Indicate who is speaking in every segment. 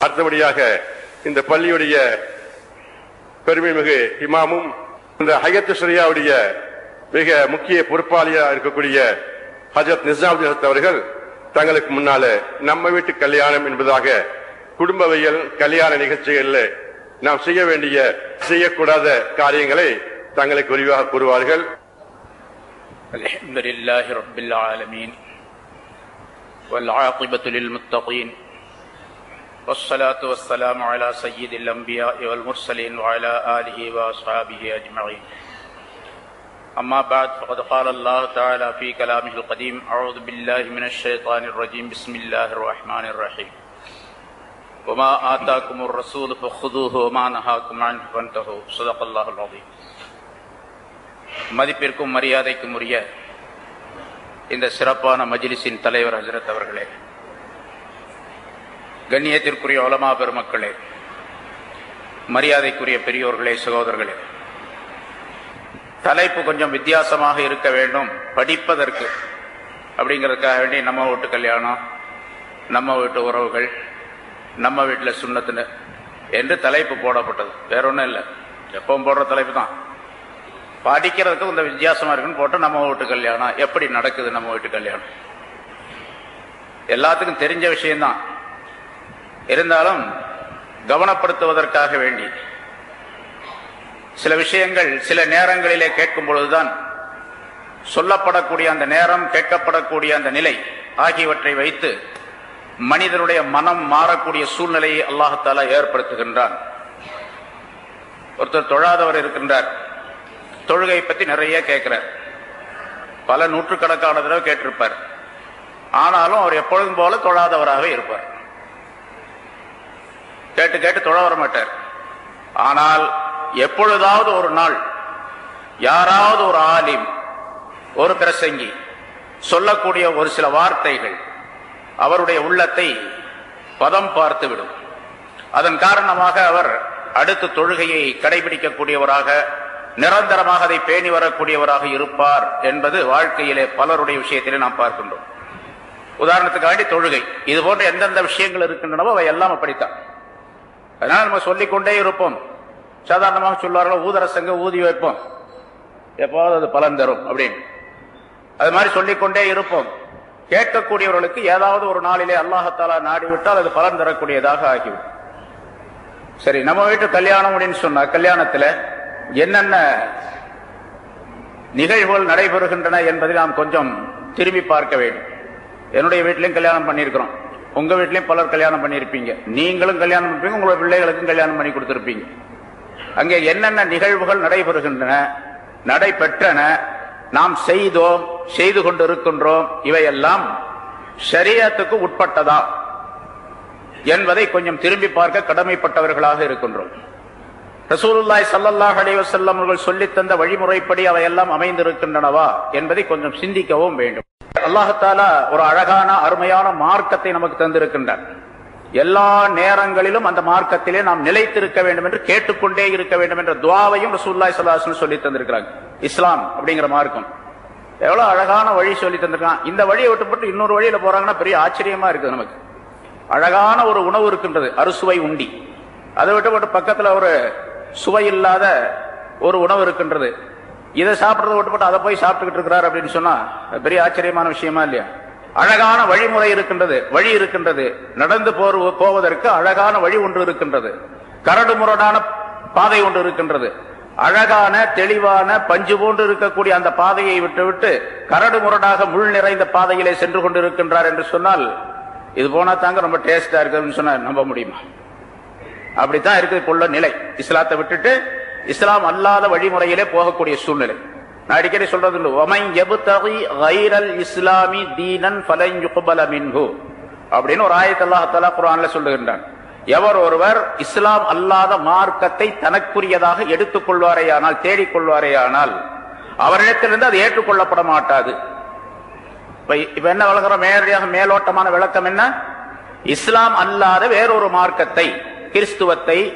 Speaker 1: அடுத்தபடியாக இந்த பள்ளியுடைய பெருமை மிகு இமாமும் இந்த ஹயத்து ஷரியாவுடைய மிக முக்கிய பொறுப்பாளியா இருக்கக்கூடிய ஹஜரத் நிசாமுதீன் ஹசரத் அவர்கள் தங்களுக்கு முன்னால நம்ம வீட்டு கல்யாணம் என்பதாக குடும்பவியல் கல்யாண நிகழ்ச்சிகளில் நாம் செய்ய வேண்டிய செய்யக்கூடாத காரியங்களை தங்களுக்கு விரிவாக கூறுவார்கள்
Speaker 2: الحمد لله رب العالمين والعاقبة للمتقين والصلاة والسلام على سيد الأنبياء والمرسلين وعلى آله وأصحابه أجمعين أما بعد فقد قال الله تعالى في كلامه القديم أعوذ بالله من الشيطان الرجيم بسم الله الرحمن الرحيم وما آتاكم الرسول فخذوه وما نهاكم عنه فانتهوا صدق الله العظيم மதிப்பிற்கும் மரியாதைக்கும் உரிய இந்த சிறப்பான மஜ்லிஸின் தலைவர் ஹசரத் அவர்களே கண்ணியத்திற்குரிய உலமா பெருமக்களே மரியாதைக்குரிய பெரியோர்களே சகோதரர்களே தலைப்பு கொஞ்சம் வித்தியாசமாக இருக்க வேண்டும். படிப்பதற்கு அப்படிங்கிறதுக்காக வேண்டி நம்ம வீட்டு கல்யாணம் நம்ம வீட்டு உறவுகள் நம்ம வீட்டில் சுண்ணத்துன்னு என்று தலைப்பு போடப்பட்டது. வேற ஒன்றும் இல்லை. எப்பவும் போடுற தலைப்பு தான். படிக்கிறதுக்கு கொஞ்சம் வித்தியாசமா இருக்குன்னு போட்டு நம்ம வீட்டு கல்யாணம். எப்படி நடக்குது நம்ம வீட்டு கல்யாணம்? எல்லாத்துக்கும் தெரிஞ்ச விஷயம்தான். இருந்தாலும் கவனப்படுத்துவதற்காக வேண்டி. சில விஷயங்கள் சில நேரங்களிலே கேட்கும் பொழுதுதான் சொல்லப்படக்கூடிய அந்த நேரம் கேட்கப்படக்கூடிய அந்த நிலை ஆகியவற்றை வைத்து மனிதனுடைய மனம் மாறக்கூடிய சூழ்நிலையை அல்லாஹாலா ஏற்படுத்துகின்றான். ஒருத்தர் தொழாதவர் இருக்கின்றார். தொழுகை பற்றி நிறைய கேட்கிறார். பல நூற்றுக்கணக்கான தடவை கேட்டிருப்பார். ஆனாலும் அவர் எப்பொழுதும் போல தொழாதவராக இருப்பார். கேட்டு கேட்டு தொழ வர மாட்டார். ஆனால் எப்பொழுதாவது ஒரு நாள் யாராவது ஒரு ஆலிம் ஒரு பிரசங்கி சொல்லக்கூடிய ஒரு சில வார்த்தைகள் அவருடைய உள்ளத்தை பதம் பார்த்துவிடும் அதன் காரணமாக அவர் அடுத்த தொழுகையை கடைபிடிக்கக்கூடியவராக நிரந்தரமாக அதை பேணி வரக்கூடியவராக இருப்பார் என்பது வாழ்க்கையிலே பலருடைய விஷயத்திலே நாம் பார்க்கின்றோம். உதாரணத்துக்காண்டி தொழுகை. இது போன்ற எந்தெந்த விஷயங்கள் இருக்கின்றனவோ அவை எல்லாம் அப்படித்தான். அதனால நம்ம சொல்லிக்கொண்டே இருப்போம். சாதாரணமாக சொல்லுவார்கள் ஊதரசங்க ஊதி வைப்போம். எப்போது அது பலன் தரும் அப்படின்னு. அது மாதிரி சொல்லிக்கொண்டே இருப்போம். கேட்கக்கூடியவர்களுக்கு ஏதாவது ஒரு நாளிலே அல்லாஹத்தாலா நாடிவிட்டால் அது பலன் தரக்கூடியதாக ஆகிவிடும். சரி நம்ம வீட்டு கல்யாணம் அப்படின்னு சொன்னா கல்யாணத்துல என்னென்ன நிகழ்வுகள் நடைபெறுகின்றன என்பதை நாம் கொஞ்சம் திரும்பி பார்க்க வேண்டும். என்னுடைய வீட்டிலையும் கல்யாணம் பண்ணியிருக்கிறோம். உங்க வீட்லயும் பலர் கல்யாணம் பண்ணியிருப்பீங்க. நீங்களும் கல்யாணம் பண்ணிருப்பீங்க உங்களோட பிள்ளைகளுக்கும் கல்யாணம் பண்ணி கொடுத்திருப்பீங்க. அங்கே என்னென்ன நிகழ்வுகள் நடைபெறுகின்றன நடைபெற்றன நாம் செய்தோம் செய்து கொண்டு இருக்கின்றோம் இவையெல்லாம் சரியத்துக்கு உட்பட்டதா என்பதை கொஞ்சம் திரும்பி பார்க்க கடமைப்பட்டவர்களாக இருக்கின்றோம். ரசூலுல்லாய் சல்லல்லாஹ் அலைவசல்லம் அவர்கள் சொல்லித் தந்த வழிமுறைப்படி அவையெல்லாம் அமைந்திருக்கின்றனவா என்பதை கொஞ்சம் சிந்திக்கவும் வேண்டும். அல்லாஹாலா ஒரு அழகான அருமையான மார்க்கத்தை நமக்கு தந்திருக்கின்றார். எல்லா நேரங்களிலும் அந்த மார்க்கத்திலே நாம் நிலைத்திருக்க வேண்டும் என்று கேட்டுக்கொண்டே இருக்க வேண்டும் என்ற துவாவையும் ரசூல்லாய் சல்லாஹன் சொல்லி தந்திருக்கிறாங்க. இஸ்லாம் அப்படிங்கிற மார்க்கம். எவ்வளவு அழகான வழி சொல்லி தந்திருக்கான். இந்த வழியை விட்டுப்பட்டு இன்னொரு வழியில போறாங்கன்னா பெரிய ஆச்சரியமா இருக்குது நமக்கு. அழகான ஒரு உணவு இருக்கின்றது அறுசுவை உண்டி. அதை விட்டுப்பட்டு பக்கத்துல ஒரு சுவை இல்லாத ஒரு உணவு இருக்கின்றது. இதை சாப்பிட்றத விட்டுப்பட்டு அதை போய் சாப்பிட்டுக்கிட்டு இருக்கிறார் அப்படின்னு சொன்னா பெரிய ஆச்சரியமான விஷயமா இல்லையா? அழகான வழிமுறை இருக்கின்றது வழி இருக்கின்றது. நடந்து போர் போவதற்கு அழகான வழி ஒன்று இருக்கின்றது. கரடு முரடான பாதை ஒன்று இருக்கின்றது. அழகான தெளிவான பஞ்சு போன்று இருக்கக்கூடிய அந்த பாதையை விட்டுவிட்டு கரடு முரடாக முள் நிறைந்த பாதையிலே சென்று கொண்டிருக்கின்றார் என்று சொன்னால் இது போனா தாங்க ரொம்ப டேஸ்டா இருக்குதுன்னு சொன்ன நம்ப முடியுமா? அப்படித்தான் இருக்குது இப்போ நிலை. இஸ்லாத்தை விட்டுட்டு இஸ்லாம் அல்லாத வழிமுறையிலே போகக்கூடிய சூழ்நிலை. நான் அடிக்கடி சொல்றது இஸ்லாமி தீனன் மின்ஹு. அப்படின்னு ஒரு ஆயத் அல்லாஹாலா குரான்ல சொல்லுகின்றான். எவர் ஒருவர் இஸ்லாம் அல்லாத மார்க்கத்தை தனக்குரியதாக எடுத்துக் கொள்வாரேயானால் தேடிக்கொள்வாரேயானால் அவரிடத்திலிருந்து அது ஏற்றுக்கொள்ளப்பட மாட்டாது. இப்ப என்ன விளங்குறோம் நேரடியாக மேலோட்டமான விளக்கம் என்ன? இஸ்லாம் அல்லாத வேறொரு மார்க்கத்தை கிறிஸ்துவத்தை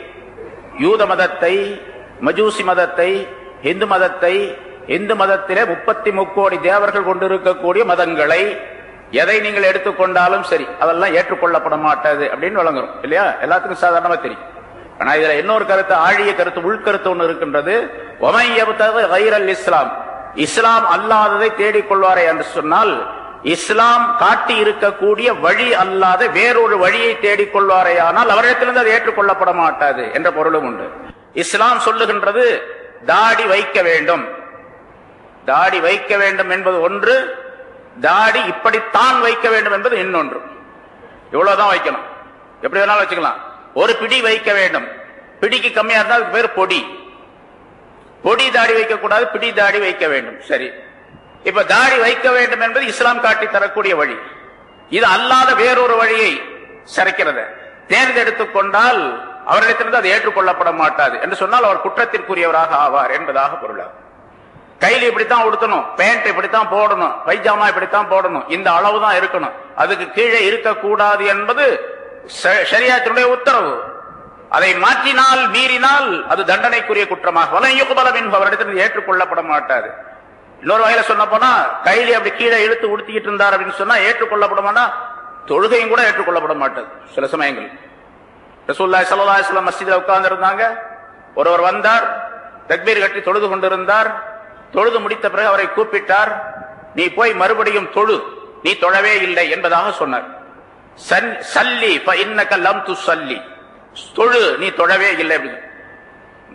Speaker 2: யூத மதத்தை மஜூசி மதத்தை இந்து மதத்தை இந்து மதத்திலே முப்பத்தி முக்கோடி தேவர்கள் கொண்டிருக்கக்கூடிய மதங்களை எதை நீங்கள் எடுத்துக்கொண்டாலும் சரி அதெல்லாம் ஏற்றுக்கொள்ளப்பட மாட்டாது அப்படின்னு வழங்குறோம். இல்லையா? எல்லாத்துக்கும் சாதாரணமா தெரியும். ஆனா இதுல இன்னொரு கருத்து ஆழிய கருத்து உள்கருத்து ஒண்ணு இருக்கின்றது. வைரல் இஸ்லாம். இஸ்லாம் அல்லாததை தேடிக்கொள்வாரே என்று சொன்னால் இஸ்லாம் காட்டி இருக்கக்கூடிய வழி அல்லாத வேறொரு வழியை தேடிக்கொள்வாரே ஆனால் அவரிடத்திலிருந்து அது ஏற்றுக்கொள்ளப்பட மாட்டாது என்ற பொருளும் உண்டு. இஸ்லாம் சொல்லுகின்றது தாடி வைக்க வேண்டும். தாடி வைக்க வேண்டும் என்பது ஒன்று தாடி இப்படித்தான் வைக்க வேண்டும் என்பது இன்னொன்று. இவ்வளவுதான் வைக்கணும். எப்படி வேணாலும் வச்சுக்கலாம். ஒரு பிடி வைக்க வேண்டும். பிடிக்கு கம்மியா இருந்தால் அதுக்கு பேர் பொடி. பொடி தாடி வைக்க கூடாது பிடி தாடி வைக்க வேண்டும். சரி. இப்ப தாடி வைக்க வேண்டும் என்பது இஸ்லாம் காட்டி தரக்கூடிய வழி. இது அல்லாத வேறொரு வழியை சரைக்கிறது தேர்ந்தெடுத்துக் கொண்டால் அவரிடத்திலிருந்து அது ஏற்றுக்கொள்ளப்பட மாட்டாது. என்று சொன்னால் அவர் குற்றத்திற்குரியவராக ஆவார் என்பதாக பொருளாகும். கையில் இப்படித்தான் உடுத்தணும் பேண்ட் இப்படித்தான் போடணும் பைஜாமா இப்படித்தான் போடணும். இந்த அளவு தான் இருக்கணும். அதுக்கு கீழே இருக்கக்கூடாது என்பது சரியாத்தினுடைய உத்தரவு. அதை மாற்றினால் மீறினால் அது தண்டனைக்குரிய குற்றமாக. வலையுகுபலம் என்பவரிடத்திலிருந்து ஏற்றுக்கொள்ளப்பட மாட்டாது. இன்னொரு வகையில சொன்ன போனா கையில அப்படி கீழே இழுத்து உடுத்திக்கிட்டு இருந்தார் அப்படின்னு சொன்னா ஏற்றுக்கொள்ளப்படுமானா தொழுகையும் கூட ஏற்றுக்கொள்ளப்பட மாட்டது. சில சமயங்கள் ரசூல்லாய் சல்லா அலிஸ்லாம் மஸ்ஜிதில் உட்கார்ந்து இருந்தாங்க ஒருவர் வந்தார் தக்பீர் கட்டி தொழுது கொண்டிருந்தார். தொழுது முடித்த பிறகு அவரை கூப்பிட்டார் நீ போய் மறுபடியும் தொழு நீ தொழவே இல்லை என்பதாக சொன்னார். சன்- சல்லி ஃப இன்னக லம் துஸல்லி தொழு நீ தொழவே இல்லை அப்படின்னு.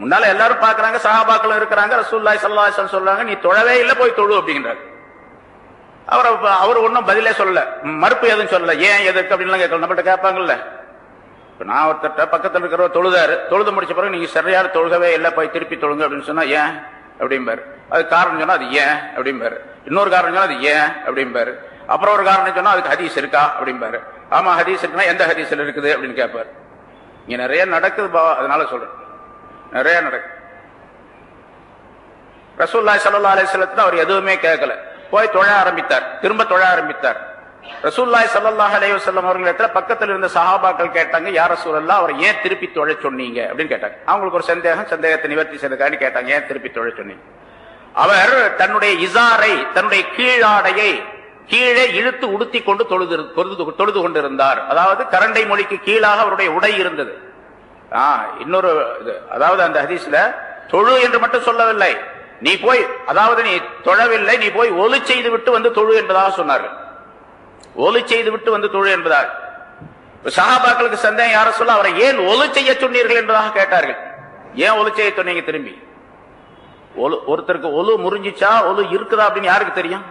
Speaker 2: முன்னால எல்லாரும் பாக்குறாங்க சஹாபாக்கள் இருக்கிறாங்க ரசூல்லாய் சல்லா சொல்றாங்க நீ தொழவே இல்லை போய் தொழு அப்படிங்கிறார் அவர் அவர் ஒன்றும் பதிலே சொல்லல. மறுப்பு எதுவும் சொல்லல. ஏன் எதுக்கு அப்படின்னு கேட்கல. நம்மகிட்ட கேட்பாங்கல்ல. இப்ப நான் ஒருத்தட்ட பக்கத்தில் இருக்கிறவர் தொழுதாரு தொழுது முடிச்ச பிறகு நீங்க சரியான தொழுகவே இல்லை போய் திருப்பி தொழுங்க அப்படின்னு சொன்னா ஏன்? அப்படிம்பாரு. அது காரணம் சொன்னா அது ஏன்? அப்படிம்பாரு. இன்னொரு காரணம் சொன்னா அது ஏன்? அப்படிம்பாரு. அப்புறம் ஒரு காரணம் சொன்னா அதுக்கு ஹதீஸ் இருக்கா? அப்படிம்பாரு. ஆமா ஹதீஸ் இருக்குன்னா எந்த ஹதீஸ்ல இருக்குது? அப்படின்னு கேட்பாரு இங்க நிறைய நடக்குது பா அதனால சொல்றேன். நிறைய நடக்குது. ரசூல்லாய் சல்லா அலிஸ்லத்துல அவர் எதுவுமே கேட்கல போய் தொழ ஆரம்பித்தார். திரும்ப தொழ ஆரம்பித்தார். ரசூல்லாய் சல்லாஹ் அலைஹி அவர்களிடத்துல பக்கத்துல இருந்த சஹாபாக்கள் கேட்டாங்க யார் ரசூலல்லா அவர் ஏன் திருப்பி தொழ சொன்னீங்க? அப்படின்னு கேட்டாங்க. அவங்களுக்கு ஒரு சந்தேகம் சந்தேகத்தை நிவர்த்தி செய்ததுக்காண்டி கேட்டாங்க ஏன் திருப்பி தொழ சொன்னீங்க? அவர் தன்னுடைய இசாரை தன்னுடைய கீழாடையை கீழே இழுத்து உடுத்தி கொண்டு தொழுது தொழுது தொழுது கொண்டிருந்தார். அதாவது கரண்டை மொழிக்கு கீழாக அவருடைய உடை இருந்தது. இன்னொரு இது அதாவது அந்த ஹதீஸ்ல தொழு என்று மட்டும் சொல்லவில்லை. நீ போய் அதாவது நீ தொழவில்லை நீ போய் ஒலி செய்து விட்டு வந்து தொழு என்பதாக சொன்னார்கள். ஒலி செய்து விட்டு வந்து தொழு என்பதால். சகாபாக்களுக்கு சந்தேகம் யார சொல்ல அவரை ஏன் ஒலு செய்ய சொன்னீர்கள் என்பதாக கேட்டார்கள். ஏன் ஒலு செய்ய சொன்னீங்க திரும்பி? ஒலு ஒருத்தருக்கு ஒலு முறிஞ்சிச்சா ஒலு இருக்குதா அப்படின்னு யாருக்கு தெரியும்?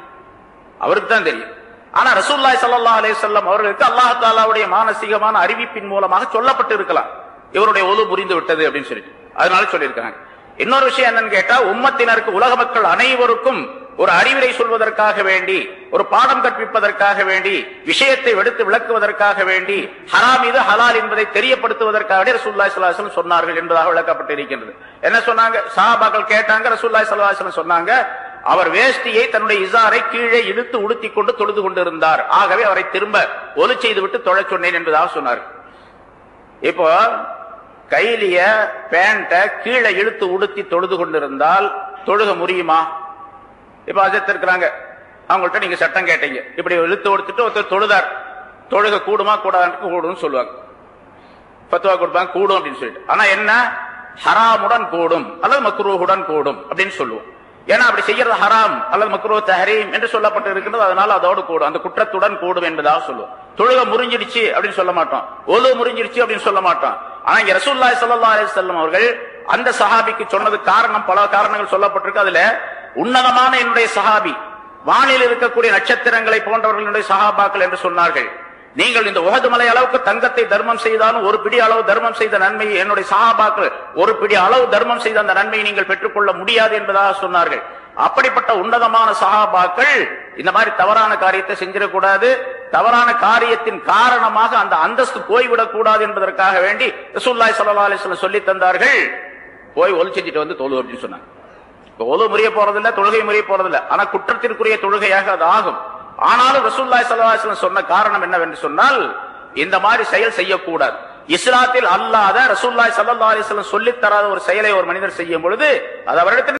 Speaker 2: அவருக்கு தான் தெரியும். ஆனா ரசூல்லாய் சல்லா அலைஹி அவர்களுக்கு அல்லாஹ் தாலாவுடைய மானசீகமான அறிவிப்பின் மூலமாக சொல்லப்பட்டு இருக்கலாம். இவருடைய ஒலு புரிந்து விட்டது அப்படின்னு சொல்லி அதனால சொல்லியிருக்காங்க இன்னொரு விஷயம் என்னன்னு கேட்டா உம்மத்தினருக்கு உலக மக்கள் அனைவருக்கும் ஒரு அறிவுரை சொல்வதற்காக வேண்டி ஒரு பாடம் கற்பிப்பதற்காக வேண்டி விஷயத்தை எடுத்து விளக்குவதற்காக வேண்டி ஹராம் இது ஹலால் என்பதை தெரியப்படுத்துவதற்காக ரசூல்லாய் ஸல்லல்லாஹு சொன்னார்கள் என்பதாக விளக்கப்பட்டிருக்கின்றது. என்ன சொன்னாங்க? சாபாக்கள் கேட்டாங்க ரசூல்லாய் ஸல்லல்லாஹு சொன்னாங்க அவர் வேஷ்டியை தன்னுடைய இசாரை கீழே இழுத்து உடுத்திக் கொண்டு தொழுது கொண்டிருந்தார். ஆகவே அவரை திரும்ப ஒலி செய்து விட்டு தொழச் சொன்னேன் என்பதாக சொன்னார். இப்போ கைலிய பேண்ட கீழே இழுத்து உடுத்தி தொழுது கொண்டிருந்தால் தொழுக முடியுமா? இப்ப அஜத் இருக்கிறாங்க அவங்கள்ட்ட நீங்க சட்டம் கேட்டீங்க. இப்படி இழுத்து உடுத்துட்டு ஒருத்தர் தொழுதார். தொழுக கூடுமா கூடாதுன்னு கூடும்னு சொல்லுவாங்க. பத்துவா கொடுப்பாங்க கூடும் அப்படின்னு சொல்லிட்டு. ஆனா என்ன? ஹராமுடன் கூடும் அல்லது மக்ரூஹுடன் கூடும் அப்படின்னு சொல்லுவோம். ஏன்னா அப்படி செய்யறது ஹராம் அல்லது மக்ரூ தஹரீம் என்று சொல்லப்பட்டு இருக்கிறது அதனால அதோடு கூடும். அந்த குற்றத்துடன் கூடும் என்பதாக சொல்லுவோம். தொழுக முறிஞ்சிடுச்சு அப்படின்னு சொல்ல மாட்டோம். ஒழு முறிஞ்சிடுச்சு அப்படின்னு சொல்ல மாட்டோம். ஆனா இங்க ரசூல்லாய் சல்லா அலைஹி அவர்கள் அந்த சஹாபிக்கு சொன்னது காரணம் பல காரணங்கள் சொல்லப்பட்டிருக்கு. அதுல உன்னதமான என்னுடைய சஹாபி வானில் இருக்கக்கூடிய நட்சத்திரங்களை போன்றவர்களுடைய சகாபாக்கள் என்று சொன்னார்கள். நீங்கள் இந்த உகது மலை அளவுக்கு தங்கத்தை தர்மம் செய்தாலும் ஒரு பிடி அளவு தர்மம் செய்த நன்மையை என்னுடைய சகாபாக்கள் ஒரு பிடி அளவு தர்மம் செய்த அந்த நன்மையை நீங்கள் பெற்றுக்கொள்ள முடியாது என்பதாக சொன்னார்கள். அப்படிப்பட்ட உன்னதமான சகாபாக்கள் இந்த மாதிரி தவறான காரியத்தை செஞ்சிடக்கூடாது. தவறான காரியத்தின் காரணமாக அந்த அந்தஸ்து போய்விடக் கூடாது என்பதற்காக வேண்டி ரசூல்லாய் சல்லா அலைஹி சொல்லி தந்தார்கள். போய் ஒலி செஞ்சுட்டு வந்து தொழு அப்படின்னு சொன்னாங்க. இப்ப முறைய போறதில்ல தொழுகை முறைய போறதில்ல. ஆனா குற்றத்திற்குரிய தொழுகையாக அது ஆகும். ஆனாலும் ரசூல்லாய் ஸல்லல்லாஹு சொன்ன காரணம் என்னவென்று சொன்னால் இந்த மாதிரி செயல் செய்யக்கூடாது. இஸ்லாத்தில் அல்லாத ரசூல்லாய் சல்லா அலிஸ்லம் சொல்லித் தராத ஒரு செயலை ஒரு மனிதர் செய்யும் பொழுது அது அவரிடத்தில்